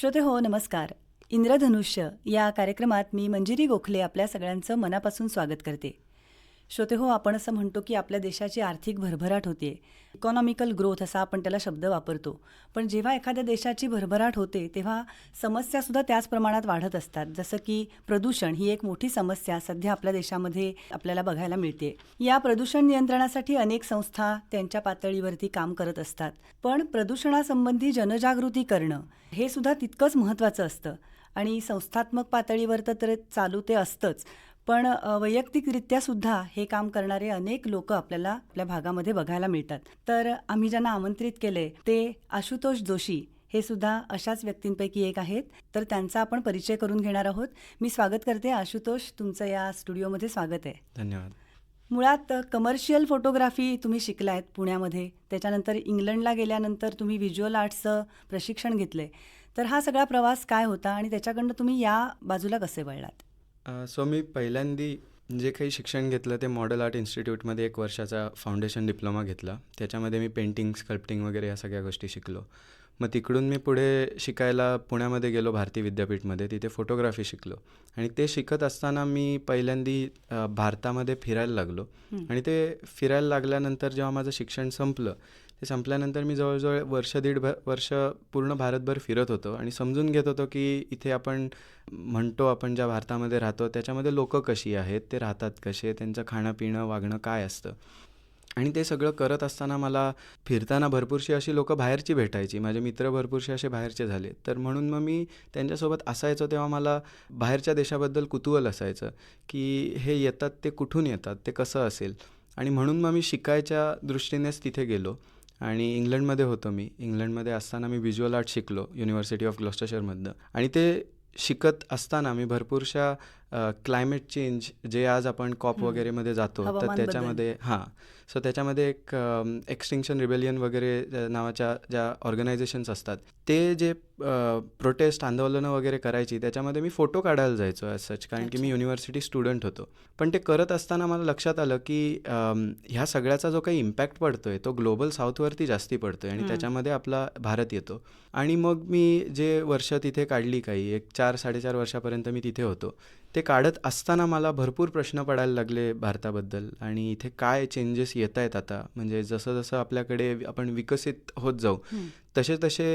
श्रोते हो नमस्कार. इंद्रधनुष्य या कार्यक्रमात मी मंजिरी गोखले आपल्या सगळ्यांचं मनापासून स्वागत करते. श्रोते हो आपण असं म्हणतो की आपल्या देशाची आर्थिक भरभराट होते. इकॉनॉमिकल ग्रोथ असा आपण त्याला शब्द वापरतो. पण जेव्हा एखाद्या देशाची भरभराट होते तेव्हा समस्यासुद्धा त्याच प्रमाणात वाढत असतात. जसं की प्रदूषण ही एक मोठी समस्या सध्या आपल्या देशामध्ये आपल्याला बघायला मिळते. या प्रदूषण नियंत्रणासाठी अनेक संस्था त्यांच्या पातळीवरती काम करत असतात. पण प्रदूषणासंबंधी जनजागृती करणं हे सुद्धा तितकंच महत्त्वाचं असतं. आणि संस्थात्मक पातळीवर तर चालू ते असतंच. पण वैयक्तिकरित्या सुद्धा हे काम करणारे अनेक लोक आपल्याला आपल्या भागामध्ये बघायला मिळतात. तर आम्ही ज्यांना आमंत्रित केले ते आशुतोष जोशी हे सुद्धा अशाच व्यक्तींपैकी एक आहेत. तर त्यांचा आपण परिचय करून घेणार आहोत. मी स्वागत करते. आशुतोष तुमचं या स्टुडिओमध्ये स्वागत आहे. धन्यवाद. मुळात कमर्शियल फोटोग्राफी तुम्ही शिकलायत पुण्यामध्ये. त्याच्यानंतर इंग्लंडला गेल्यानंतर तुम्ही व्हिज्युअल आर्ट्सचं प्रशिक्षण घेतलंय. तर हा सगळा प्रवास काय होता आणि त्याच्याकडनं तुम्ही या बाजूला कसे वळलात? सो मी पहिल्यांदी जे काही शिक्षण घेतलं ते मॉडेल आर्ट इन्स्टिट्यूटमध्ये एक वर्षाचा फाउंडेशन डिप्लोमा घेतला. त्याच्यामध्ये मी पेंटिंग स्कल्प्टिंग वगैरे या सगळ्या गोष्टी शिकलो. मग तिकडून मी पुढे शिकायला पुण्यामध्ये गेलो भारती विद्यापीठमध्ये. तिथे फोटोग्राफी शिकलो. आणि ते शिकत असताना मी पहिल्यांदी भारतामध्ये फिरायला लागलो. आणि ते फिरायला लागल्यानंतर जेव्हा माझं शिक्षण संपलं ते संपल्यानंतर मी जवळजवळ वर्ष दीड भर वर्ष पूर्ण भारतभर फिरत होतो. आणि समजून घेत होतो की इथे आपण म्हणतो आपण ज्या भारतामध्ये राहतो त्याच्यामध्ये लोक कशी आहेत ते राहतात कसे त्यांचं खाणं पिणं वागणं काय असतं? आणि ते सगळं करत असताना मला फिरताना भरपूरशी अशी लोकं बाहेरची भेटायची. माझे मित्र भरपूरसे असे बाहेरचे झाले. तर म्हणून मग मी त्यांच्यासोबत असायचो तेव्हा मला बाहेरच्या देशाबद्दल कुतूहल असायचं की हे येतात ते कुठून येतात ते कसं असेल? आणि म्हणून मग मी शिकायच्या दृष्टीनेच तिथे गेलो. आणि इंग्लंडमध्ये होतो मी. इंग्लंडमध्ये असताना मी व्हिज्युअल आर्ट शिकलो युनिव्हर्सिटी ऑफ ग्लॉस्टरशरमधनं आणि ते शिकत असताना मी भरपूरशा क्लायमेट चेंज जे आज आपण कॉप. वगैरेमध्ये जातो तर. त्याच्यामध्ये हां सो त्याच्यामध्ये एक एक्सटिंक्शन रिबेलियन वगैरे नावाच्या ज्या ऑर्गनायझेशन्स असतात ते जे प्रोटेस्ट आंदोलनं वगैरे करायची त्याच्यामध्ये मी फोटो काढायला जायचो ॲज सच कारण की मी. युनिव्हर्सिटी स्टुडंट होतो पण ते करत असताना मला लक्षात आलं की ह्या सगळ्याचा जो काही इम्पॅक्ट पडतोय तो ग्लोबल साऊथवरती जास्ती पडतोय आणि. त्याच्यामध्ये आपला भारत येतो आणि मग मी जे वर्ष तिथे काढली काही एक चार साडेचार वर्षापर्यंत मी तिथे होतो ते काढत असताना मला भरपूर प्रश्न पडायला लागले भारताबद्दल. आणि इथे काय चेंजेस येत आहेत आता? म्हणजे जसं जसं आपल्याकडे आपण विकसित होत जाऊ. तसे तसे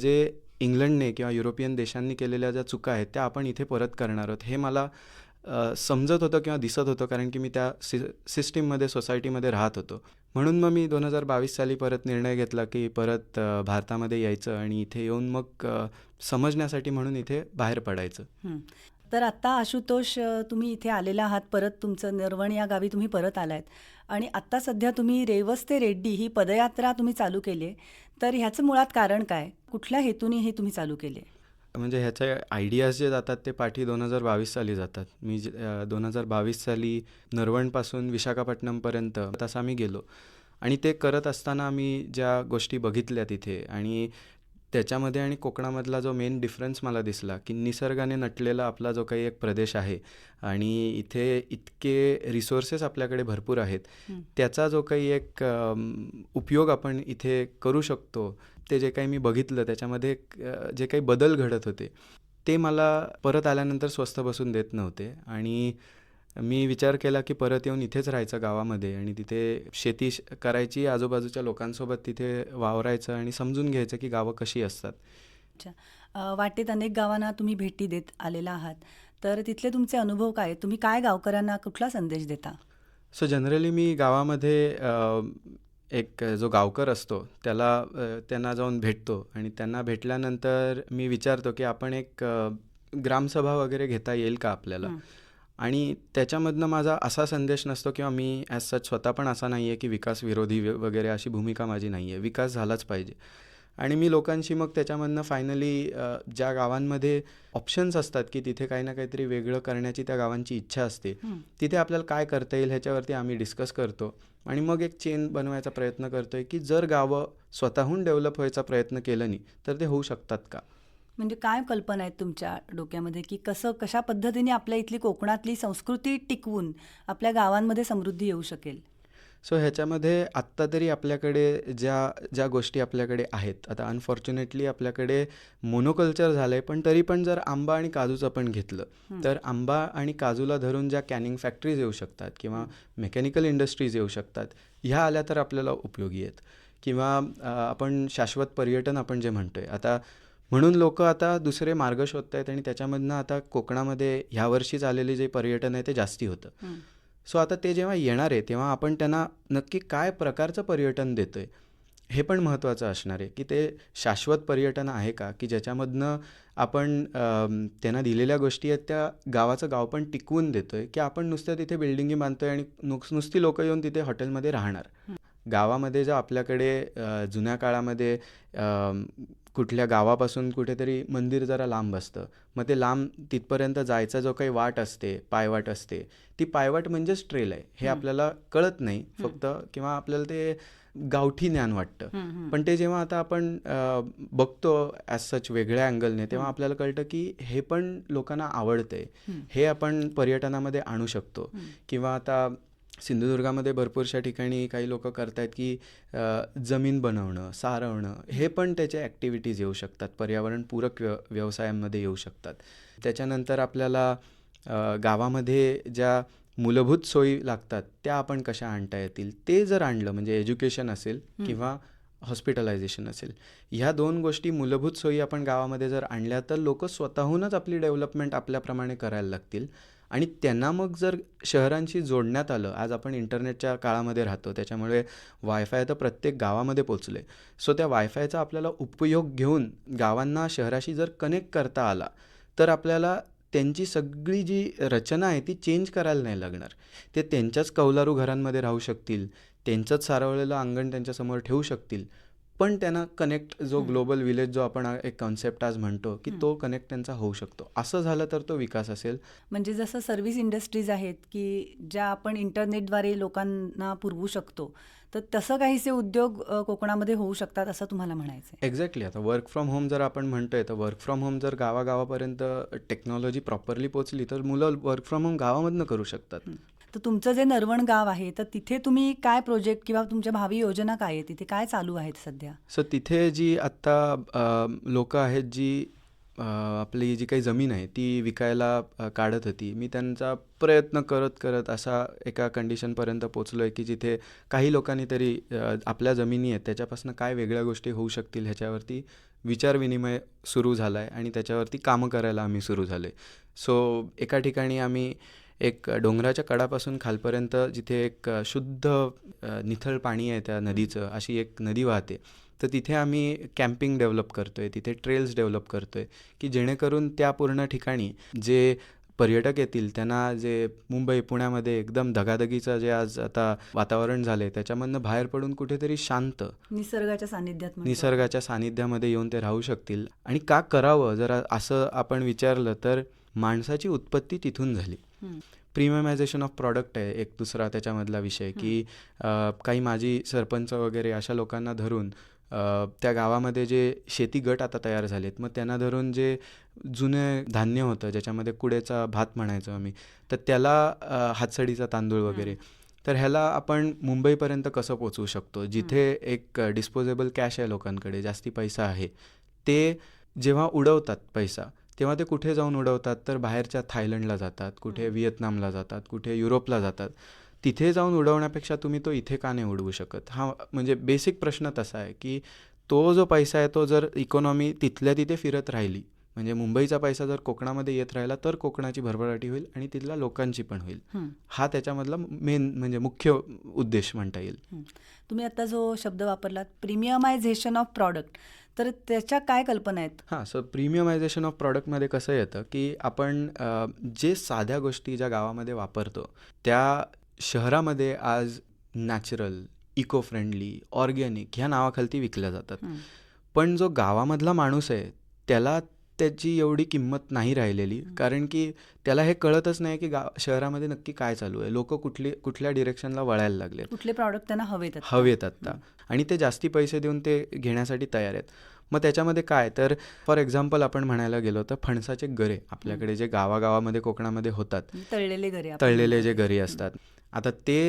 जे इंग्लंडने किंवा युरोपियन देशांनी केलेल्या ज्या चुका आहेत त्या आपण इथे परत करणार आहोत. हे मला समजत होतं किंवा दिसत होतं कारण की मी त्या सि सिस्टीममध्ये सोसायटीमध्ये राहत होतो. म्हणून मग मी दोन हजार बावीस साली परत निर्णय घेतला की परत भारतामध्ये यायचं आणि इथे येऊन मग समजण्यासाठी म्हणून इथे बाहेर पडायचं. तर आत्ता आशुतोष तुम्ही इथे आलेला आहात परत तुमचं निर्वण या गावी तुम्ही परत आलायत. आणि आत्ता सध्या तुम्ही रेवस्ते रेड्डी ही पदयात्रा तुम्ही चालू केली आहे. तर ह्याचं मुळात कारण काय? कुठल्या हेतूने हे तुम्ही चालू केले म्हणजे ह्याचे आयडियाज जे जातात ते पाठी दोन हजार बावीस साली जातात. मी दोन हजार बावीस साली नरवणपासून विशाखापट्टणमपर्यंत तसा आम्ही गेलो. आणि ते करत असताना आम्ही ज्या गोष्टी बघितल्या तिथे आणि त्याच्यामध्ये आणि कोकणामधला जो मेन डिफरन्स मला दिसला की निसर्गाने नटलेला आपला जो काही एक प्रदेश आहे आणि इथे इतके रिसोर्सेस आपल्याकडे भरपूर आहेत. त्याचा जो काही एक उपयोग आपण इथे करू शकतो ते जे काही मी बघितलं त्याच्यामध्ये जे काही बदल घडत होते ते मला परत आल्यानंतर स्वस्थ बसून देत नव्हते आणि मी विचार केला की परत येऊन इथेच राहायचं गावामध्ये आणि तिथे शेती करायची आजूबाजूच्या लोकांसोबत तिथे वावरायचं आणि समजून घ्यायचं की गावं कशी असतात. अच्छा. वाटेत अनेक गावांना तुम्ही भेटी देत आलेला आहात. तर तिथले तुमचे अनुभव काय? तुम्ही काय गावकऱ्यांना कुठला संदेश देता? सो जनरली मी गावामध्ये एक जो गावकर असतो त्याला त्यांना जाऊन भेटतो आणि त्यांना भेटल्यानंतर मी विचारतो की आपण एक ग्रामसभा वगैरे घेता येईल का आपल्याला. आणि त्याच्यामधनं माझा असा संदेश नसतो किंवा मी ॲज सच स्वतः पण असा नाही आहे की विकास विरोधी वगैरे अशी भूमिका माझी नाही आहे विकास झालाच पाहिजे. आणि मी लोकांशी मग त्याच्यामधनं फायनली ज्या गावांमध्ये ऑप्शन्स असतात की तिथे काही ना काहीतरी वेगळं करण्याची त्या गावांची इच्छा असते. तिथे आपल्याला काय करता येईल ह्याच्यावरती आम्ही डिस्कस करतो. आणि मग एक चेन बनवायचा प्रयत्न करतो आहे की जर गावं स्वतःहून डेव्हलप व्हायचा प्रयत्न केलं नाही तर ते होऊ शकतात का? म्हणजे काय कल्पना आहेत तुमच्या डोक्यामध्ये की कसं कशा पद्धतीने आपल्या इथली कोकणातली संस्कृती टिकवून आपल्या गावांमध्ये समृद्धी येऊ शकेल? सो ह्याच्यामध्ये आत्ता तरी आपल्याकडे ज्या ज्या गोष्टी आपल्याकडे आहेत आता अनफॉर्च्युनेटली आपल्याकडे मोनोकल्चर झालं आहे पण तरी पण जर आंबा आणि काजूचं आपण घेतलं. तर आंबा आणि काजूला धरून ज्या कॅनिंग फॅक्टरीज येऊ शकतात किंवा मेकॅनिकल इंडस्ट्रीज येऊ शकतात ह्या आल्या तर आपल्याला उपयोगी आहेत. किंवा आपण शाश्वत पर्यटन आपण जे म्हणतोय आता म्हणून लोक आता दुसरे मार्ग शोधत आहेत आणि त्याच्यामधनं आता कोकणामध्ये ह्या वर्षीच आलेले जे पर्यटन आहे ते जास्ती होतं. सो आता ते जेव्हा येणार आहे तेव्हा आपण त्यांना नक्की काय प्रकारचं पर्यटन देतोय हे पण महत्त्वाचं असणार आहे. की ते शाश्वत पर्यटन आहे का? की ज्याच्यामधनं आपण त्यांना दिलेल्या गोष्टी आहेत त्या गावाचं गाव पण टिकवून देतोय की आपण नुसतं तिथे बिल्डिंगी बांधतोय आणि नुस नुसती लोकं येऊन तिथे हॉटेलमध्ये राहणार. गावामध्ये जर आपल्याकडे जुन्या काळामध्ये कुठल्या गावापासून कुठेतरी मंदिर जरा लांब असतं मग ते लांब तिथपर्यंत जायचा जो काही वाट असते पायवाट असते ती पायवाट म्हणजेच ट्रेल आहे हे. आपल्याला कळत नाही फक्त किंवा आपल्याला ते गावठी ज्ञान वाटतं. पण ते जेव्हा आता आपण बघतो ॲज सच वेगळ्या अँगलने तेव्हा. आपल्याला कळतं की हे पण लोकांना आवडतंय हं. आपण पर्यटनामध्ये आणू शकतो. किंवा आता सिंधुदुर्गामध्ये भरपूरशा ठिकाणी काही लोक करतायत की जमीन बनवणं सारवणं हे पण त्याचे ॲक्टिव्हिटीज येऊ शकतात. पर्यावरणपूरक व्य व्यवसायांमध्ये येऊ शकतात. त्याच्यानंतर आपल्याला गावामध्ये ज्या मूलभूत सोयी लागतात त्या आपण कशा आणता येतील? ते जर आणलं म्हणजे एज्युकेशन असेल. किंवा हॉस्पिटलायझेशन असेल ह्या दोन गोष्टी मूलभूत सोयी आपण गावामध्ये जर आणल्या तर लोक स्वतःहूनच आपली डेव्हलपमेंट आपल्याप्रमाणे करायला लागतील. आणि त्यांना मग जर शहरांशी जोडण्यात आलं आज आपण इंटरनेटच्या काळामध्ये राहतो त्याच्यामुळे वायफाय तर प्रत्येक गावामध्ये पोचले सो त्या वायफायचा आपल्याला उपयोग घेऊन गावांना शहराशी जर कनेक्ट करता आला तर आपल्याला त्यांची सगळी जी रचना आहे ती चेंज करायला नाही लागणार. ते त्यांच्याच कौलारू घरांमध्ये राहू शकतील त्यांचंच सारवलेलं अंगण त्यांच्यासमोर ठेवू शकतील पण त्यांना कनेक्ट जो. ग्लोबल विलेज जो आपण एक कॉन्सेप्ट आज म्हणतो की. तो कनेक्ट त्यांचा होऊ शकतो. असं झालं तर तो विकास असेल. म्हणजे जसं सर्व्हिस इंडस्ट्रीज आहेत की ज्या आपण इंटरनेटद्वारे लोकांना पुरवू शकतो तर तसं काहीसे उद्योग कोकणामध्ये होऊ शकतात असं तुम्हाला म्हणायचं आहे एक्झॅक्टली आता वर्क फ्रॉम होम जर आपण म्हणतोय तर वर्क फ्रॉम होम जर गावागावापर्यंत टेक्नॉलॉजी प्रॉपरली पोचली तर मुलं वर्क फ्रॉम होम गावामधनं करू शकतात. तर तुमचं जे नरवण गाव आहे तर तिथे तुम्ही काय प्रोजेक्ट किंवा तुमच्या भावी योजना काय आहे? तिथे काय चालू आहेत सध्या? सो तिथे जी आत्ता लोक आहेत जी आपली जी काही जमीन आहे ती विकायला काढत होती. मी त्यांचा प्रयत्न करत करत असा एका कंडिशनपर्यंत पोचलो आहे की जिथे काही लोकांनी तरी आपल्या जमिनी आहेत त्याच्यापासून काय वेगळ्या गोष्टी होऊ शकतील ह्याच्यावरती विचारविनिमय सुरू झाला आहे आणि त्याच्यावरती कामं करायला आम्ही सुरू झालो आहे सो एका ठिकाणी आम्ही एक डोंगराच्या कडापासून खालपर्यंत जिथे एक शुद्ध निथळ पाणी आहे त्या नदीचं अशी एक नदी वाहते तर तिथे आम्ही कॅम्पिंग डेव्हलप करतो आहे तिथे ट्रेल्स डेव्हलप करतो आहे की जेणेकरून त्या पूर्ण ठिकाणी जे पर्यटक येतील त्यांना जे मुंबई पुण्यामध्ये एकदम धगाधगीचं जे आज आता वातावरण झालं आहे त्याच्यामधनं बाहेर पडून कुठेतरी शांत निसर्गाच्या सानिध्यात. निसर्गाच्या सानिध्यामध्ये येऊन ते राहू शकतील आणि का करावं जर असं आपण विचारलं तर माणसाची उत्पत्ती तिथून झाली. प्रीमियमायझेशन ऑफ प्रॉडक्ट आहे एक दुसरा त्याच्यामधला विषय की काही माजी सरपंच वगैरे अशा लोकांना धरून त्या गावामध्ये जे शेती गट आता तयार झालेत मग त्यांना धरून जे जुने धान्य होतं ज्याच्यामध्ये कुडेचा भात म्हणायचो आम्ही तर त्याला हातसडीचा तांदूळ वगैरे. तर ह्याला आपण मुंबईपर्यंत कसं पोचवू शकतो? जिथे एक डिस्पोजेबल कॅश आहे लोकांकडे जास्ती पैसा आहे ते जेव्हा उडवतात पैसा तेव्हा ते कुठे जाऊन उडवतात? तर बाहेरच्या थायलंडला जातात कुठे. व्हिएतनामला जातात कुठे युरोपला जातात. तिथे जाऊन उडवण्यापेक्षा तुम्ही तो इथे का नाही उडवू शकत? हा म्हणजे बेसिक प्रश्न तसा आहे की तो जो पैसा आहे तो जर इकॉनॉमी तिथल्या तिथे फिरत राहिली म्हणजे मुंबईचा पैसा जर कोकणामध्ये येत राहिला तर कोकणाची भरभराटी होईल आणि तिथल्या लोकांची पण होईल. हं. हा त्याच्यामधला मेन म्हणजे मुख्य उद्देश म्हणता येईल. तुम्ही आता जो शब्द वापरलात प्रीमियमायझेशन ऑफ प्रॉडक्ट तर त्याच्या काय कल्पना आहेत हां सो प्रीमियमायझेशन ऑफ प्रॉडक्टमध्ये कसं येतं की आपण जे साध्या गोष्टी ज्या गावामध्ये वापरतो त्या शहरामध्ये आज नॅचरल इको फ्रेंडली ऑर्गॅनिक ह्या नावाखालती विकल्या जातात. पण जो गावामधला माणूस आहे त्याला त्याची एवढी किंमत नाही राहिलेली. कारण की त्याला हे कळतच नाही की गाव शहरामध्ये नक्की काय चालू आहे. लोक कुठली कुठल्या डिरेक्शनला वळायला लागलेत. कुठले प्रॉडक्ट त्यांना हवेत आता? हवेत आत्ता. आणि ते जास्ती पैसे देऊन ते घेण्यासाठी तयार आहेत. मग त्याच्यामध्ये काय? तर फॉर एक्झाम्पल आपण म्हणायला गेलो तर फणसाचे गरे आपल्याकडे जे गावागावामध्ये कोकणामध्ये होतात. तळलेले आपण तळलेले जे. गरी असतात. आता ते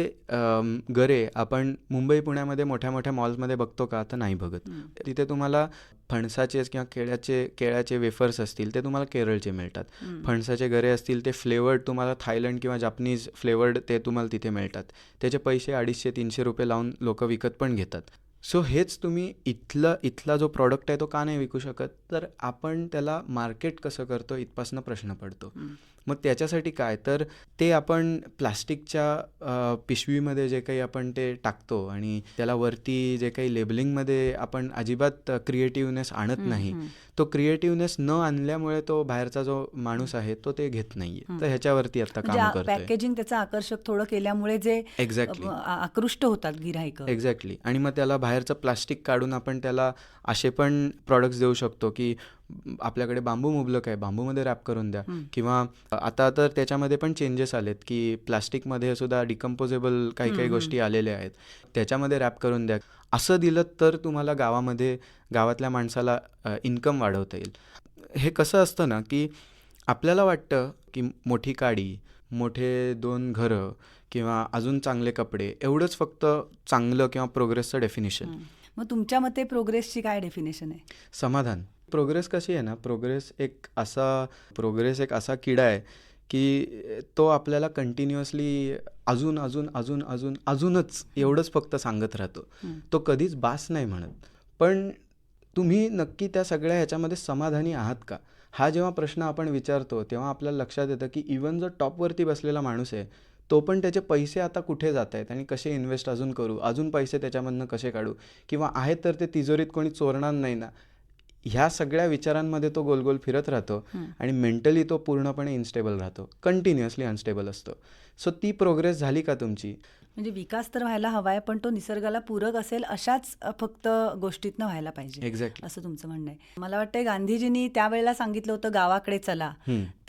गरे आपण मुंबई पुण्यामध्ये मोठ्या मोठ्या मॉल्समध्ये बघतो का? तर नाही बघत. तिथे तुम्हाला फणसाचे किंवा केळ्याचे केळ्याचे वेफर्स असतील ते तुम्हाला केरळचे मिळतात. फणसाचे गरे असतील ते फ्लेवर्ड तुम्हाला थायलंड किंवा जापनीज फ्लेवर्ड ते तुम्हाला तिथे मिळतात. त्याचे पैसे अडीचशे तीनशे रुपये लावून लोक विकत पण घेतात. सो हेच तुम्ही इथलं इथला जो प्रॉडक्ट आहे तो का नाही विकू शकत तर आपण त्याला मार्केट कसं करतो इथपासनं प्रश्न पडतो. मग त्याच्यासाठी काय तर ते आपण प्लास्टिकच्या पिशवीमध्ये जे काही आपण ते टाकतो आणि त्याला वरती जे काही लेबलिंगमध्ये आपण अजिबात क्रिएटिव्हनेस आणत नाही. तो क्रिएटिव्हनेस न आणल्यामुळे तो बाहेरचा जो माणूस आहे तो ते घेत नाहीये. तर ह्याच्यावरती आता म्हणजे काम पॅकेजिंग त्याचं आकर्षक थोडं केल्यामुळे जे एक्झॅक्टली आकृष्ट होतात गिराहिक एक्झॅक्टली आणि मग त्याला बाहेरचं प्लास्टिक काढून आपण त्याला असे पण प्रॉडक्ट्स देऊ शकतो की आपल्याकडे बांबू मुबलक आहे बांबूमध्ये रॅप करून द्या. किंवा आता तर त्याच्यामध्ये पण चेंजेस आलेत की प्लास्टिकमध्ये सुद्धा डिकम्पोजेबल काही काही. गोष्टी आलेल्या आहेत. त्याच्यामध्ये रॅप करून द्या. असं दिलं तर तुम्हाला गावामध्ये गावातल्या माणसाला इन्कम वाढवता येईल. हे कसं असतं ना की आपल्याला वाटतं की मोठी काडी मोठे दोन घरं किंवा अजून चांगले कपडे एवढंच फक्त चांगलं किंवा प्रोग्रेसचं डेफिनेशन. मग तुमच्या मते प्रोग्रेसची काय डेफिनेशन आहे? समाधान. प्रोग्रेस कशी आहे ना प्रोग्रेस एक असा प्रोग्रेस एक असा किडा आहे की तो आपल्याला कंटिन्युअसली अजून अजून अजून अजून अजूनच एवढंच फक्त सांगत राहतो. तो कधीच बास नाही म्हणत. पण तुम्ही नक्की त्या सगळ्या ह्याच्यामध्ये समाधानी आहात का? हा जेव्हा प्रश्न आपण विचारतो तेव्हा आपल्याला लक्षात येतं की इवन जो टॉपवरती बसलेला माणूस आहे तो पण त्याचे पैसे आता कुठे जात आहेत आणि कसे इन्व्हेस्ट अजून करू? अजून पैसे त्याच्यामधनं कसे काढू? किंवा आहेत तर ते तिजोरीत कोणी चोरणार नाही ना? ह्या सगळ्या विचारांमध्ये तो गोलगोल फिरत राहतो. आणि मेंटली तो पूर्णपणे इन्स्टेबल राहतो. कंटिन्युअसली अनस्टेबल असतो. सो ती प्रोग्रेस झाली का तुमची? म्हणजे विकास तर व्हायला हवाय पण तो निसर्गाला पूरक असेल अशाच फक्त गोष्टीतनं व्हायला पाहिजे. एक्झॅक्टली असं तुमचं म्हणणं आहे. मला वाटतंय गांधीजींनी त्यावेळेला सांगितलं होतं गावाकडे चला.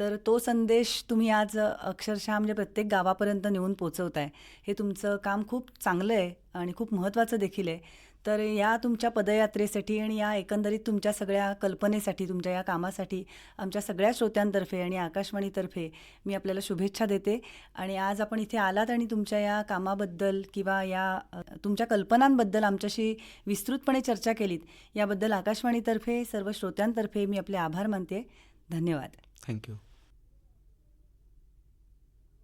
तर तो संदेश तुम्ही आज अक्षरशः म्हणजे प्रत्येक गावापर्यंत नेऊन पोचवताय. हे तुमचं काम खूप चांगलं आहे आणि खूप महत्त्वाचं देखील आहे. तर या तुमच्या पदयात्रेसाठी आणि या एकंदरीत तुमच्या सगळ्या कल्पनेसाठी तुमच्या या कामासाठी आमच्या सगळ्या श्रोत्यांतर्फे आणि आकाशवाणीतर्फे मी आपल्याला शुभेच्छा देते. आणि आज आपण इथे आलात आणि तुमच्या या कामाबद्दल किंवा या तुमच्या कल्पनांबद्दल आमच्याशी विस्तृतपणे चर्चा केलीत याबद्दल आकाशवाणीतर्फे सर्व श्रोत्यांतर्फे मी आपले आभार मानते. धन्यवाद. थँक्यू